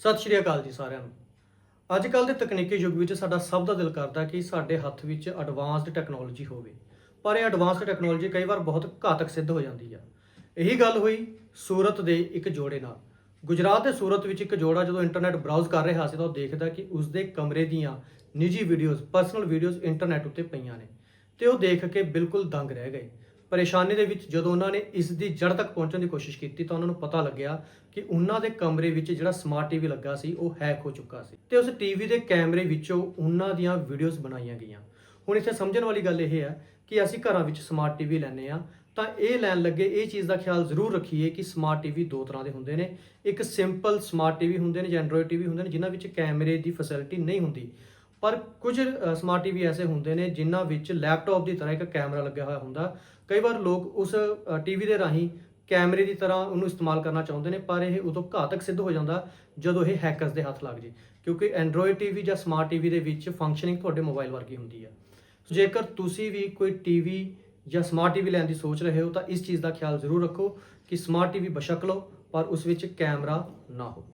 ਸਤਿ ਸ਼੍ਰੀ ਅਕਾਲ ਜੀ ਸਾਰਿਆਂ ਨੂੰ। ਅੱਜ ਕੱਲ ਦੇ ਤਕਨੀਕੀ ਯੁੱਗ ਵਿੱਚ ਸਾਡਾ ਸਭ ਦਾ ਦਿਲ ਕਰਦਾ ਕਿ ਸਾਡੇ ਹੱਥ ਵਿੱਚ ਐਡਵਾਂਸਡ ਟੈਕਨੋਲੋਜੀ ਹੋਵੇ। ਪਰ ਇਹ ਐਡਵਾਂਸਡ ਟੈਕਨੋਲੋਜੀ ਕਈ ਵਾਰ ਬਹੁਤ ਘਾਤਕ ਸਿੱਧ ਹੋ ਜਾਂਦੀ ਆ। ਇਹੀ ਗੱਲ ਹੋਈ ਸੂਰਤ ਦੇ ਇੱਕ ਜੋੜੇ ਨਾਲ। ਗੁਜਰਾਤ ਦੇ ਸੂਰਤ ਵਿੱਚ ਇੱਕ ਜੋੜਾ ਜਦੋਂ ਇੰਟਰਨੈਟ ਬਰਾਊਜ਼ ਕਰ ਰਿਹਾ ਸੀ ਤਾਂ ਉਹ ਦੇਖਦਾ ਕਿ ਉਸ ਦੇ ਕਮਰੇ ਦੀਆਂ ਨਿੱਜੀ ਵੀਡੀਓਜ਼ ਪਰਸਨਲ ਵੀਡੀਓਜ਼ ਇੰਟਰਨੈਟ ਉੱਤੇ ਪਈਆਂ ਨੇ। ਤੇ ਉਹ ਦੇਖ ਕੇ ਬਿਲਕੁਲ ਦੰਗ ਰਹਿ ਗਏ। ਪਰੇਸ਼ਾਨੀ ਦੇ ਵਿੱਚ ਜਦੋਂ ਉਹਨਾਂ ਨੇ ਇਸ ਦੀ ਜੜ ਤੱਕ ਪਹੁੰਚਣ ਦੀ ਕੋਸ਼ਿਸ਼ ਕੀਤੀ ਤਾਂ ਉਹਨਾਂ ਨੂੰ ਪਤਾ ਲੱਗਿਆ ਕਿ ਉਹਨਾਂ ਦੇ ਕਮਰੇ ਵਿੱਚ ਜਿਹੜਾ ਸਮਾਰਟ ਟੀਵੀ ਲੱਗਾ ਸੀ, ਉਹ ਹੈਕ ਹੋ ਚੁੱਕਾ ਸੀ। ਤੇ ਉਸ ਟੀਵੀ ਦੇ ਕੈਮਰੇ ਵਿੱਚੋਂ ਉਹਨਾਂ ਦੀਆਂ ਵੀਡੀਓਜ਼ ਬਣਾਈਆਂ ਗਈਆਂ। ਹੁਣ ਇੱਥੇ ਸਮਝਣ ਵਾਲੀ ਗੱਲ ਇਹ ਹੈ ਕਿ ਅਸੀਂ ਘਰਾਂ ਵਿੱਚ ਸਮਾਰਟ ਟੀਵੀ ਲੈਂਦੇ ਆ ਤਾਂ ਇਹ ਲੈਣ ਲੱਗੇ ਇਹ ਚੀਜ਼ ਦਾ ਖਿਆਲ ਜ਼ਰੂਰ ਰੱਖੀਏ ਕਿ ਸਮਾਰਟ ਟੀਵੀ ਦੋ ਤਰ੍ਹਾਂ ਦੇ ਹੁੰਦੇ ਨੇ। ਇੱਕ ਸਿੰਪਲ ਸਮਾਰਟ ਟੀਵੀ ਹੁੰਦੇ ਨੇ ਜਾਂ ਐਂਡਰੋਇਡ ਟੀਵੀ ਹੁੰਦੇ ਨੇ, ਜਿਨ੍ਹਾਂ ਵਿੱਚ ਕੈਮਰੇ ਦੀ ਫੈਸਿਲਿਟੀ ਨਹੀਂ ਹੁੰਦੀ। ਪਰ ਕੁਝ ਸਮਾਰਟ ਟੀਵੀ ਐਸੇ ਹੁੰਦੇ ਨੇ ਜਿਨ੍ਹਾਂ ਵਿੱਚ ਲੈਪਟਾਪ ਦੀ ਤਰ੍ਹਾਂ ਇੱਕ ਕੈਮਰਾ ਲੱਗਿਆ ਹੋਇਆ ਹੁੰਦਾ। ਕਈ ਵਾਰ ਲੋਕ ਉਸ ਟੀਵੀ ਦੇ ਰਾਹੀਂ ਕੈਮਰੇ ਦੀ ਤਰ੍ਹਾਂ ਉਹਨੂੰ ਇਸਤੇਮਾਲ ਕਰਨਾ ਚਾਹੁੰਦੇ ਨੇ, ਪਰ ਇਹ ਉਦੋਂ ਘਾਤਕ ਸਿੱਧ ਹੋ ਜਾਂਦਾ ਜਦੋਂ ਇਹ ਹੈਕਰਸ ਦੇ ਹੱਥ ਲੱਗ ਜੇ। ਕਿਉਂਕਿ ਐਂਡਰੋਇਡ ਟੀਵੀ ਜਾਂ ਸਮਾਰਟ ਟੀਵੀ ਦੇ ਵਿੱਚ ਫੰਕਸ਼ਨਿੰਗ ਤੁਹਾਡੇ ਮੋਬਾਈਲ ਵਰਗੀ ਹੁੰਦੀ ਹੈ ਜੇਕਰ ਤੁਸੀਂ ਵੀ ਕੋਈ ਟੀਵੀ ਜਾਂ ਸਮਾਰਟ ਟੀਵੀ ਲੈਣ ਦੀ ਸੋਚ ਰਹੇ ਹੋ, ਤਾਂ ਇਸ ਚੀਜ਼ ਦਾ ਖਿਆਲ ਜ਼ਰੂਰ ਰੱਖੋ ਕਿ ਸਮਾਰਟ ਟੀਵੀ ਬਸ਼ੱਕ ਲਓ, ਪਰ ਉਸ ਵਿੱਚ ਕੈਮਰਾ ਨਾ ਹੋ।